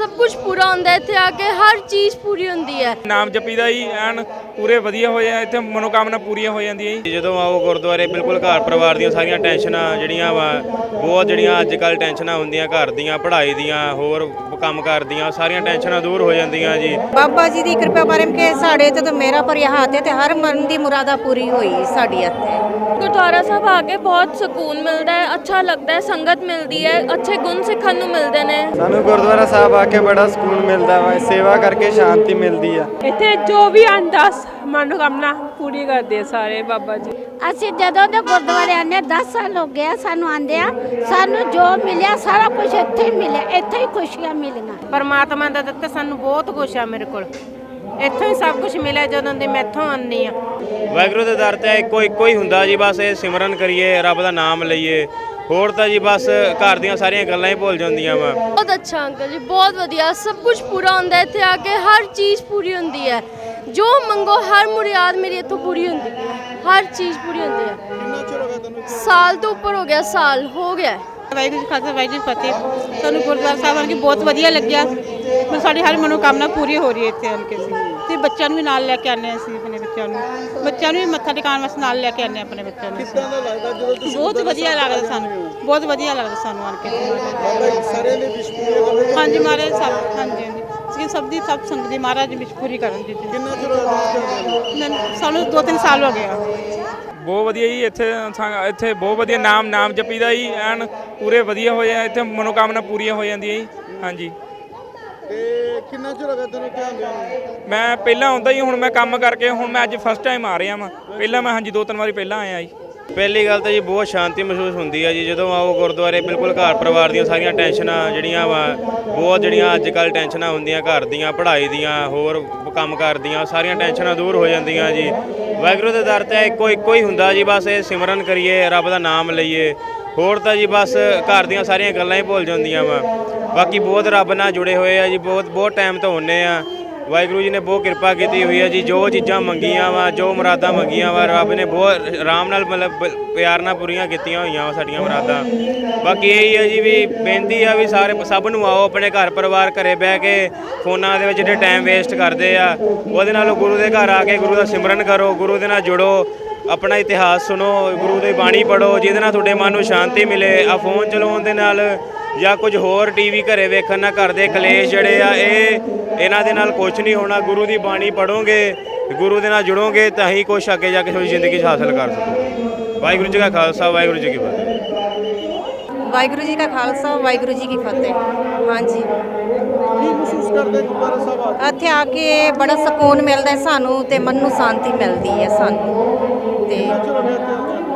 ਸਭ ਕੁਝ ਪੂਰਾ ਹੁੰਦਾ ਹੈ ਇੱਥੇ ਆ ਕੇ ਹਰ ਚੀਜ਼ ਪੂਰੀ ਹੁੰਦੀ ਹੈ। ਨਾਮ ਜਪੀਦਾ ਹੀ ਐਨ ਪੂਰੇ ਵਧੀਆ ਆ ਇੱਥੇ ਮਨੋਕਾਮਨਾ ਪੂਰੀਆਂ ਹੋ ਜਾਂਦੀਆਂ ਜੀ। ਜਦੋਂ ਆਓ ਗੁਰਦੁਆਰੇ ਬਿਲਕੁਲ ਘਰ ਪਰਿਵਾਰ ਦੀਆਂ ਸਾਰੀਆਂ ਟੈਨਸ਼ਨਾਂ ਜਿਹੜੀਆਂ ਵਾ ਬਹੁਤ ਜਿਹੜੀਆਂ ਅੱਜ ਕੱਲ ਟੈਨਸ਼ਨਾਂ ਹੁੰਦੀਆਂ ਘਰ ਦੀਆਂ ਪੜ੍ਹਾਈ ਦੀਆਂ ਹੋਰ ਕੰਮ ਦੀਆਂ ਸਾਰੀਆਂ ਟੈਨਸ਼ਨਾਂ ਦੂਰ ਹੋ ਜਾਂਦੀਆਂ ਜੀ। ਬਾਬਾ ਜੀ ਦੀ ਕਿਰਪਾ ਬਾਰੇ ਕਿ ਸਾਡੇ ਤੇ ਤਾਂ ਮੇਰਾ ਪਰ ਹੱਥ ਹੈ ਤੇ ਹਰ ਮਨ ਦੀ ਮੁਰਾਦਾ ਪੂਰੀ ਹੋਈ ਸਾਡੀ ਇੱਥੇ ਗੁਰਦੁਆਰਾ ਸਾਹਿਬ ਆ ਕੇ ਬਹੁਤ ਸਕੂਨ ਮਿਲਦਾ ਹੈ ਅੱਛਾ ਲੱਗਦਾ ਹੈ ਸੰਗਤ ਮਿਲਦੀ ਹੈ ਅੱਛੇ ਗੁਣ ਸਿੱਖਣ ਨੂੰ ਮਿਲਦੇ ਨੇ। ਸਾਨੂੰ ਗੁਰਦੁਆਰਾ ਸਾਹਿਬ ਆ ਕੇ ਬੜਾ ਸਕੂਨ ਮਿਲਦਾ ਵਾ ਸੇਵਾ ਕਰਕੇ ਸ਼ਾਂਤੀ ਮਿਲਦੀ ਆ। ਇੱਥੇ ਜੋ ਵੀ ਅੰਦਾਸ ਮਨੋਕਾਮਨਾ ਪੂਰੀ ਕਰਦੇ ਆ ਸਾਰੇ ਬਾਬਾ ਜੀ। ਅਸੀਂ ਜਦੋਂ ਦੇ ਗੁਰਦੁਆਰੇ ਆਨੇ 10 ਸਾਲ ਹੋ ਗਿਆ ਸਾਨੂੰ ਆਂਦੇ ਆ। ਸਾਨੂੰ ਜੋ ਮਿਲਿਆ ਸਾਰਾ ਕੁਝ ਇੱਥੇ ਹੀ ਮਿਲਿਆ ਇੱਥੇ ਹੀ ਖੁਸ਼ੀਆਂ ਮਿਲੀਆਂ। ਪਰਮਾਤਮਾ ਦਾ ਦਿੱਤਾ ਸਾਨੂੰ ਬਹੁਤ ਕੁਝ ਆ ਮੇਰੇ ਕੋਲ। ਇੱਥੋਂ ਹੀ ਸਭ ਕੁਝ ਮਿਲਿਆ ਜਦੋਂ ਦੇ ਮੈਥੋਂ ਆਨੀ ਆ ਵਾਹਿਗੁਰੂ ਦੇ ਦਰ ਤੇ ਇੱਕੋ ਇੱਕੋ ਹੀ ਹੁੰਦਾ ਜੀ ਬਸ ਇਹ ਸਿਮਰਨ ਕਰੀਏ ਰੱਬ ਦਾ ਨਾਮ ਲਈਏ। ਹੋਰ ਤਾਂ ਜੀ ਬਸ ਘਰ ਦੀਆਂ ਸਾਰੀਆਂ ਗੱਲਾਂ ਹੀ ਭੁੱਲ ਜਾਂਦੀਆਂ ਵਾ। ਬਹੁਤ ਅੱਛਾ ਅੰਕਲ ਜੀ ਬਹੁਤ ਵਧੀਆ। ਸਭ ਕੁਝ ਪੂਰਾ ਹੁੰਦਾ ਇੱਥੇ ਆ ਕੇ ਹਰ ਚੀਜ਼ ਪੂਰੀ ਹੁੰਦੀ ਹੈ। ਜੋ ਮੰਗੋ ਹਰ ਮੁਰਿਆਦ ਮੇਰੀ ਇੱਥੋਂ ਪੂਰੀ ਹੁੰਦੀ ਹੈ। ਹਰ ਚੀਜ਼ ਪੂਰੀ ਹੁੰਦੀ ਹੈ। ਕਿੰਨਾ ਚਿਰ ਹੋ ਗਿਆ ਤੁਹਾਨੂੰ ਸਾਲ ਤੋਂ ਉੱਪਰ ਹੋ ਗਿਆ ਸਾਲ ਹੋ ਗਿਆ। ਵਾਹਿਗੁਰੂ ਜੀ ਖਾਲਸਾ ਵਾਹਿਗੁਰੂ ਜੀ ਫਤਿਹ। ਸਾਨੂੰ ਗੁਰਦੁਆਰਾ ਸਾਹਿਬ ਆਣ ਕੇ ਬਹੁਤ ਵਧੀਆ ਲੱਗਿਆ। ਮੈਂ ਸਾਡੀ ਹਰ ਮਨੋਕਾਮਨਾ ਪੂਰੀ ਹੋ ਰਹੀ ਹੈ ਇੱਥੇ ਆਣ ਕੇ ਅਸੀਂ। ਤੇ ਬੱਚਿਆਂ ਨੂੰ ਵੀ ਨਾਲ ਲੈ ਕੇ ਆਨੇ ਅਸੀਂ ਆਪਣੇ ਬੱਚਿਆਂ ਨੂੰ। ਬੱਚਿਆਂ ਨੂੰ ਵੀ ਮੱਥਾ ਟਿਕਾਉਣ ਵਾਸਤੇ ਨਾਲ ਲੈ ਕੇ ਆਨੇ ਆਪਣੇ ਬੱਚਿਆਂ ਨੂੰ ਕਿੱਦਾਂ ਦਾ ਲੱਗਦਾ ਜਦੋਂ ਤੁਸੀਂ ਬਹੁਤ ਵਧੀਆ ਲੱਗਦਾ ਸਾਨੂੰ। ਬਹੁਤ ਵਧੀਆ ਲੱਗਦਾ ਸਾਨੂੰ ਆਣ ਕੇ ਸਾਰਿਆਂ ਦੇ ਵਿਸ਼ ਪੂਰੇ ਹਾਂਜੀ ਮਹਾਰਾਜ ਸਭ ਹਾਂਜੀ ਹਾਂਜੀ। ਸਭ ਦੀ ਸਭ ਸੰਗਤ ਦੀ ਮਹਾਰਾਜ ਵਿਸ਼ ਪੂਰੀ ਕਰਨ ਦੀ ਕਿੰਨਾ ਚਿਰ ਸਾਨੂੰ 2-3 ਸਾਲ ਹੋ ਗਏ ਆ। ਬਹੁਤ ਵਧੀਆ ਜੀ ਇੱਥੇ ਸਾ- ਇੱਥੇ ਬਹੁਤ ਵਧੀਆ ਨਾਮ ਨਾਮ ਜਪੀਦਾ ਹੀ ਐਨ ਪੂਰੇ ਵਧੀਆ ਹੋਏ ਆ ਇੱਥੇ ਮਨੋਕਾਮਨਾ ਪੂਰੀਆਂ ਹੋ ਜਾਂਦੀਆਂ ਜੀ। ਹਾਂਜੀ। ਤੇ ਕਿੰਨਾ ਚਿਰ ਹੋ ਗਿਆ ਤੈਨੂੰ ਧਿਆਨ ਦਿਆਂ ਨੂੰ? ਮੈਂ ਪਹਿਲਾਂ ਆਉਂਦਾ ਜੀ ਹੁਣ ਮੈਂ ਕੰਮ ਕਰਕੇ ਹੁਣ ਮੈਂ ਅੱਜ ਫਸਟ ਟਾਈਮ ਆ ਰਿਹਾ ਵਾਂ। ਪਹਿਲਾਂ ਮੈਂ ਹਾਂਜੀ ਦੋ ਤਿੰਨ ਵਾਰੀ ਪਹਿਲਾਂ ਆਇਆ ਜੀ। ਪਹਿਲੀ ਗੱਲ ਤਾਂ ਜੀ ਬਹੁਤ ਸ਼ਾਂਤੀ ਮਹਿਸੂਸ ਹੁੰਦੀ ਹੈ ਜੀ। ਜਦੋਂ ਆਓ ਗੁਰਦੁਆਰੇ ਬਿਲਕੁਲ ਘਰ ਪਰਿਵਾਰ ਦੀਆਂ ਸਾਰੀਆਂ ਟੈਨਸ਼ਨਾਂ ਜਿਹੜੀਆਂ ਵਾ ਬਹੁਤ ਜਿਹੜੀਆਂ ਅੱਜ ਕੱਲ ਟੈਨਸ਼ਨਾਂ ਹੁੰਦੀਆਂ ਘਰ ਦੀਆਂ ਪੜ੍ਹਾਈ ਦੀਆਂ ਹੋਰ ਕੰਮ ਦੀਆਂ ਸਾਰੀਆਂ ਟੈਨਸ਼ਨਾਂ ਦੂਰ ਹੋ ਜਾਂਦੀਆਂ ਜੀ। ਵਾਹਿਗੁਰੂ ਦੇ ਦਰ ਤੇ ਇੱਕੋ ਇੱਕੋ ਹੀ ਹੁੰਦਾ ਜੀ। ਬਸ ਇਹ ਸਿਮਰਨ ਕਰੀਏ ਰੱਬ ਦਾ ਨਾਮ ਲਈਏ। ਹੋਰ ਤਾਂ ਜੀ ਬਸ ਘਰ ਦੀਆਂ ਸਾਰੀਆਂ ਗੱਲਾਂ ਹੀ ਭੁੱਲ ਜਾਂਦੀਆਂ ਵਾ। ਬਾਕੀ ਬਹੁਤ ਰੱਬ ਨਾਲ ਜੁੜੇ ਹੋਏ ਆ ਜੀ, ਬਹੁਤ ਬਹੁਤ ਟਾਈਮ ਤੋਂ ਹੁੰਨੇ ਆ। ਵਾਹਿਗੁਰੂ ਜੀ ਨੇ ਬਹੁਤ ਕਿਰਪਾ ਕੀਤੀ ਹੋਈ ਹੈ ਜੀ, ਜੋ ਚੀਜ਼ਾਂ ਮੰਗੀਆਂ ਵਾ, ਜੋ ਮੁਰਾਦਾਂ ਮੰਗੀਆਂ ਵਾ, ਰੱਬ ਨੇ ਬਹੁਤ ਆਰਾਮ ਨਾਲ ਮਤਲਬ ਬ- ਪਿਆਰ ਨਾਲ ਪੂਰੀਆਂ ਕੀਤੀਆਂ ਹੋਈਆਂ ਵਾ ਸਾਡੀਆਂ ਮੁਰਾਦਾਂ। ਬਾਕੀ ਇਹ ਹੀ ਹੈ ਜੀ ਵੀ ਬੇਨਤੀ ਆ ਵੀ ਸਾਰੇ ਸਭ ਨੂੰ ਆਓ ਆਪਣੇ ਘਰ ਪਰਿਵਾਰ ਘਰੇ ਬਹਿ ਕੇ ਫੋਨਾਂ ਦੇ ਵਿੱਚ ਜਿਹੜੇ ਟਾਈਮ ਵੇਸਟ ਕਰਦੇ ਆ, ਉਹਦੇ ਨਾਲੋਂ ਗੁਰੂ ਦੇ ਘਰ ਆ ਕੇ ਗੁਰੂ ਦਾ ਸਿਮਰਨ ਕਰੋ, ਗੁਰੂ ਦੇ ਨਾਲ ਜੁੜੋ। ਆਪਣਾ ਇਤਿਹਾਸ ਸੁਣੋ ਗੁਰੂ ਦੀ ਬਾਣੀ ਪੜੋ ਜਿਹਦੇ ਨਾਲ ਤੁਹਾਡੇ ਮਨ ਨੂੰ ਸ਼ਾਂਤੀ ਮਿਲੇ। ਆ ਫੋਨ ਚਲਾਉਣ ਦੇ ਨਾਲ ਜਾਂ ਕੁਝ ਹੋਰ ਟੀਵੀ ਘਰੇ ਵੇਖਣ ਨਾਲ ਘਰ ਦੇ ਕਲੇਸ਼ ਜਿਹੜੇ ਆ ਇਹ ਇਹਨਾਂ ਦੇ ਨਾਲ ਕੁਝ ਨਹੀਂ ਹੋਣਾ। ਗੁਰੂ ਦੀ ਬਾਣੀ ਪੜੋਗੇ ਗੁਰੂ ਦੇ ਨਾਲ ਜੁੜੋਗੇ ਤਾਂ ਹੀ ਕੁਝ ਅੱਗੇ ਜਾ ਕੇ ਤੁਹਾਡੀ ਜ਼ਿੰਦਗੀ 'ਚ ਹਾਸਲ ਕਰ ਸਕੋਗੇ ਵਾਹਿਗੁਰੂ ਜੀ ਕਾ ਖਾਲਸਾ ਵਾਹਿਗੁਰੂ ਜੀ ਕੀ ਫਤਿਹ। ਵਾਹਿਗੁਰੂ ਜੀ ਕਾ ਖਾਲਸਾ ਵਾਹਿਗੁਰੂ ਜੀ ਕੀ ਫਤਿਹ। ਹਾਂਜੀ। ਕੀ ਮਹਿਸੂਸ ਕਰਦੇ ਗੁਰਦੁਆਰਾ ਸਾਹਿਬ? ਇੱਥੇ ਆ ਕੇ ਬੜਾ ਸਕੂਨ ਮਿਲਦਾ ਹੈ ਸਾਨੂੰ ਤੇ ਮਨ ਨੂੰ ਸ਼ਾਂਤੀ ਮਿਲਦੀ ਹੈ ਸਾਨੂੰ। ਤੇ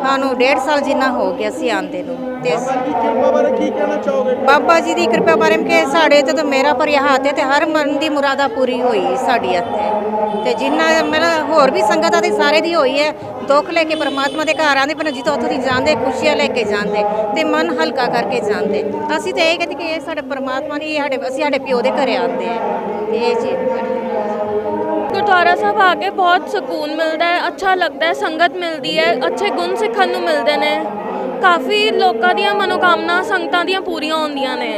ਸਾਨੂੰ ਡੇਢ ਸਾਲ ਜਿੰਨਾ ਹੋ ਗਿਆ ਸੀ ਆਂਦੇ ਨੂੰ ਤੇ ਬਾਬਾ ਜੀ ਦੀ ਕਿਰਪਾ ਬਾਰੇ ਕੀ ਕਹਿਣਾ ਚਾਹੋਗੇ? ਬਾਬਾ ਜੀ ਦੀ ਕਿਰਪਾ ਬਾਰੇ ਕਿ ਸਾਡੇ ਤੇ ਤਾਂ ਮੇਰਾ ਪਰ ਹੱਥ ਹੈ ਤੇ ਹਰ ਮਨ ਦੀ ਮੁਰਾਦਾ ਪੂਰੀ ਹੋਈ ਸਾਡੀ ਇੱਥੇ। ਤੇ ਜਿੰਨਾ ਮੇਰਾ ਹੋਰ ਵੀ ਸੰਗਤਾਂ ਦੀ ਸਾਰੇ ਦੀ ਹੋਈ ਹੈ ਦੁੱਖ ਲੈ ਕੇ ਪਰਮਾਤਮਾ ਦੇ ਘਰ ਆਂਦੇ ਪਰ ਜਿੱਥੋਂ ਉੱਥੋਂ ਦੀ ਜਾਂਦੇ ਖੁਸ਼ੀਆਂ ਲੈ ਕੇ ਜਾਂਦੇ ਤੇ ਮਨ ਹਲਕਾ ਕਰਕੇ ਜਾਂਦੇ। ਅਸੀਂ ਤੇ ਇਹ ਕਹਿੰਦੇ ਕਿ ਇਹ ਸਾਡੇ ਪਰਮਾਤਮਾ ਨੇ ਸਾਡੇ ਅਸੀਂ ਸਾਡੇ ਪਿਓ ਦੇ ਘਰੇ ਆਂਦੇ ਆ ਇਹ ਚੀਜ਼ ਗੁਰਦੁਆਰਾ ਸਾਹਿਬ ਆ ਕੇ ਬਹੁਤ ਸਕੂਨ ਮਿਲਦਾ ਹੈ ਅੱਛਾ ਲੱਗਦਾ ਹੈ ਸੰਗਤ ਮਿਲਦੀ ਹੈ ਅੱਛੇ ਗੁਣ ਸਿੱਖਣ ਨੂੰ ਮਿਲਦੇ ਨੇ। ਕਾਫੀ ਲੋਕਾਂ ਦੀਆਂ ਮਨੋਕਾਮਨਾ ਸੰਗਤਾਂ ਦੀਆਂ ਪੂਰੀਆਂ ਹੁੰਦੀਆਂ ਨੇ।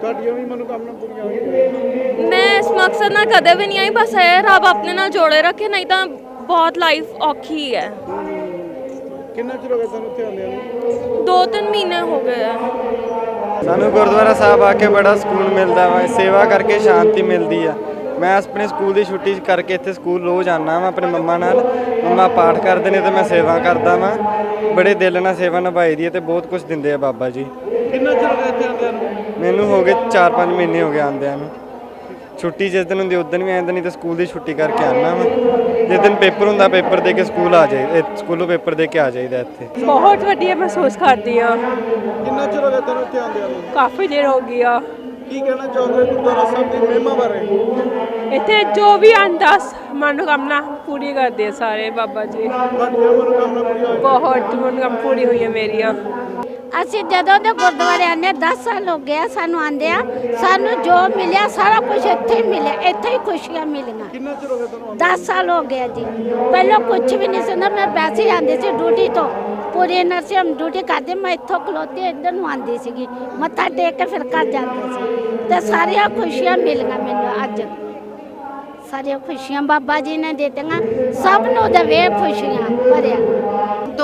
ਤੁਹਾਡੀਆਂ ਵੀ ਮਨੋਕਾਮਨਾ ਪੂਰੀਆਂ ਹੋਈਆਂ ਮੈਂ ਇਸ ਮਕਸਦ ਨਾਲ ਕਦੇ ਵੀ ਨਹੀਂ ਆਈ ਬਸ ਇਹ ਰੱਬ ਆਪਣੇ ਨਾਲ ਜੋੜੇ ਰੱਖੇ ਨਹੀਂ ਤਾਂ ਬਹੁਤ ਲਾਈਫ ਔਖੀ ਹੈ। ਕਿੰਨਾ ਚਿਰ ਹੋ ਗਿਆ ਤੈਨੂੰ ਧਿਆਨ ਦਿਆਂ ਨੂੰ? ਦੋ ਤਿੰਨ ਮਹੀਨੇ ਹੋ ਗਏ ਆ। ਸਾਨੂੰ ਗੁਰਦੁਆਰਾ ਸਾਹਿਬ ਆ ਕੇ ਬੜਾ ਸਕੂਨ ਮਿਲਦਾ ਵਾ ਸੇਵਾ ਕਰਕੇ ਸ਼ਾਂਤੀ ਮਿਲਦੀ ਆ। ਮੈਂ ਆਪਣੇ ਸਕੂਲ ਦੀ ਛੁੱਟੀ ਕਰਕੇ ਇੱਥੇ ਸਕੂਲ ਰੋਜ਼ ਆਉਂਦਾ ਵਾਂ ਆਪਣੇ ਮੰਮਾ ਨਾਲ। ਮੰਮਾ ਪਾਠ ਕਰਦੇ ਨੇ ਤੇ ਮੈਂ ਸੇਵਾ ਕਰਦਾ ਵਾਂ। ਬੜੇ ਦਿਲ ਨਾਲ ਸੇਵਾ ਨਿਭਾਈ ਦੀ ਹੈ ਤੇ ਬਹੁਤ ਕੁਝ ਦਿੰਦੇ ਆ ਬਾਬਾ ਜੀ। ਕਿੰਨਾ ਚਿਰ ਹੋ ਗਿਆ ਦਿਆਂ ਨੂੰ? ਮੈਨੂੰ ਹੋ ਗਏ 4-5 ਮਹੀਨੇ ਹੋ ਗਏ ਆਉਂਦਿਆਂ ਨੂੰ। ਛੁੱਟੀ ਜਿਸ ਦਿਨ ਹੁੰਦੀ ਉਸ ਦਿਨ ਵੀ ਆਉਂਦਾ ਨਹੀਂ ਤੇ ਸਕੂਲ ਦੀ ਛੁੱਟੀ ਕਰਕੇ ਆਉਣਾ ਵਾਂ। ਜਿਸ ਦਿਨ ਪੇਪਰ ਹੁੰਦਾ ਪੇਪਰ ਦੇ ਕੇ ਸਕੂਲ ਆ ਜਾਈਦਾ ਇਹ ਸਕੂਲੋਂ ਪੇਪਰ ਦੇ ਕੇ ਆ ਜਾਈਦਾ ਇੱਥੇ। ਬਹੁਤ ਵਧੀਆ ਮਹਿਸੂਸ ਕਰਦੀ ਆ ਕਿੰਨਾ ਚਿਰ ਹੋ ਗਿਆ ਤੈਨੂੰ ਧਿਆਨ ਦਿਆਂ ਨੂੰ? ਕਾਫੀ ਦੇਰ ਹੋ ਗਈ ਆ। ਕੀ ਕਹਿਣਾ ਚਾਹੋਗੇ ਗੁਰਦੁਆਰਾ ਸਾਹਿਬ ਦੀ ਮਹਿਮਾ ਬਾਰੇ? ਇੱਥੇ ਜੋ ਵੀ ਅੰਦਾਸ ਮਨੋਕਾਮਨਾ ਪੂਰੀ ਕਰਦੇ ਆ ਸਾਰੇ ਬਾਬਾ ਜੀ। ਤੁਹਾਡੀਆਂ ਮਨੋਕਾਮਨਾ ਪੂਰੀਆਂ ਹੋਈਆਂ ਬਹੁਤ ਮਨੋਕਾਮਨਾ ਪੂਰੀ ਹੋਈ ਹੈ ਮੇਰੀਆਂ। ਅਸੀਂ ਜਦੋਂ ਦੇ ਗੁਰਦੁਆਰੇ ਆਨੇ 10 ਸਾਲ ਹੋ ਗਿਆ ਸਾਨੂੰ ਆਂਦੇ ਆ। ਸਾਨੂੰ ਜੋ ਮਿਲਿਆ ਸਾਰਾ ਕੁਝ ਇੱਥੇ ਹੀ ਮਿਲਿਆ। ਇੱਥੇ ਹੀ ਖੁਸ਼ੀਆਂ ਮਿਲੀਆਂ। ਕਿੰਨਾ ਚਿਰ ਹੋ ਗਿਆ ਤੈਨੂੰ 10 ਸਾਲ ਹੋ ਗਿਆ ਜੀ। ਪਹਿਲਾਂ ਕੁਝ ਵੀ ਨਹੀਂ ਸੀ ਹੁੰਦਾ ਮੈਂ ਹੀ ਆਂਦੀ ਸੀ ਡਿਊਟੀ ਤੋਂ। ਪੂਰੀ ਨਰਸਿੰਗ ਡਿਊਟੀ ਕਰਦੇ ਮੈਂ ਇੱਥੋਂ ਖਲੋਤੇ ਇੱਧਰ ਨੂੰ ਆਂਦੀ ਸੀਗੀ। ਮੱਥਾ ਟੇਕ ਕੇ ਫਿਰ ਘਰ ਜਾਂਦੀ ਸੀ। ਤੇ ਸਾਰੀਆਂ ਖੁਸ਼ੀਆਂ ਮਿਲੀਆਂ ਮੈਨੂੰ ਅੱਜ। ਸਾਰੀਆਂ ਖੁਸ਼ੀਆਂ ਬਾਬਾ ਜੀ ਨੇ ਦਿੱਤੀਆਂ। ਸਭ ਨੂੰ ਦੇਵੇ ਖੁਸ਼ੀਆਂ ਭਰਿਆ।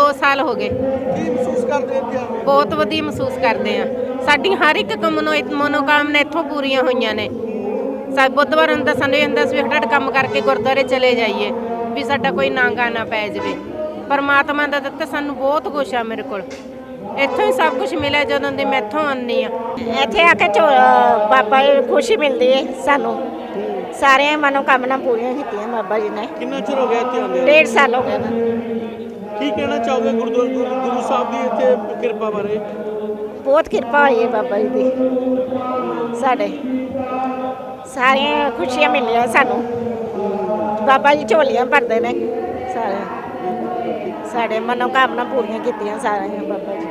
2 ਸਾਲ ਹੋ ਗਏ। ਕੀ ਮਹਿਸੂਸ ਕਰਦੇ ਇੱਥੇ ਆ ਕੇ? ਬਹੁਤ ਵਧੀਆ ਮਹਿਸੂਸ ਕਰਦੇ ਆ ਸਾਡੀ ਹਰ ਇੱਕ ਕਮਨੋ ਮਨੋਕਾਮਨਾ ਇੱਥੋਂ ਪੂਰੀਆਂ ਹੋਈਆਂ ਨੇ। ਸਾ ਬੁੱਧਵਾਰ ਹੁੰਦਾ ਸਾਨੂੰ ਇਹ ਹੁੰਦਾ ਸੀ ਵੀ ਹਟੜ ਕੰਮ ਕਰਕੇ ਗੁਰਦੁਆਰੇ ਚਲੇ ਜਾਈਏ ਵੀ ਸਾਡਾ ਕੋਈ ਨਾਂਗਾ ਨਾ ਪੈ ਜਾਵੇ। ਪਰਮਾਤਮਾ ਦਾ ਦਿੱਤਾ ਸਾਨੂੰ ਬਹੁਤ ਕੁਛ ਆ ਮੇਰੇ ਕੋਲ। ਇੱਥੋਂ ਹੀ ਸਭ ਕੁਝ ਮਿਲਿਆ ਜਦੋਂ ਦੀ ਮੈਂ ਇੱਥੋਂ ਆਉਂਦੀ ਆ ਇੱਥੇ ਆ ਕੇ ਝੋ- ਬਾਬਾ ਜੀ ਖੁਸ਼ੀ ਮਿਲਦੀ ਹੈ ਸਾਨੂੰ। ਸਾਰੀਆਂ ਮਨੋਕਾਮਨਾ ਪੂਰੀਆਂ ਕੀਤੀਆਂ ਬਾਬਾ ਜੀ ਨੇ। ਕਿੰਨਾ ਚਿਰ ਹੋ ਗਿਆ ਇੱਥੇ ਆਉਂਦੇ ਡੇਢ ਸਾਲ ਹੋ ਗਏ ਨਾ ਕੀ ਕਹਿਣਾ ਚਾਹੋਗੇ ਗੁਰਦੁਆਰਾ ਗੁਰੂ ਸਾਹਿਬ ਦੀ ਇੱਥੇ ਕਿਰਪਾ ਬਾਰੇ? ਬਹੁਤ ਕਿਰਪਾ ਹੋਈ ਹੈ ਬਾਬਾ ਜੀ ਦੀ। ਸਾਡੇ ਸਾਰੀਆਂ ਖੁਸ਼ੀਆਂ ਮਿਲੀਆਂ ਸਾਨੂੰ। ਬਾਬਾ ਜੀ ਝੋਲੀਆਂ ਭਰਦੇ ਨੇ ਸਾਰੇ। ਸਾਡੇ ਮਨੋਕਾਮਨਾ ਪੂਰੀਆਂ ਕੀਤੀਆਂ ਸਾਰੀਆਂ ਬਾਬਾ ਜੀ।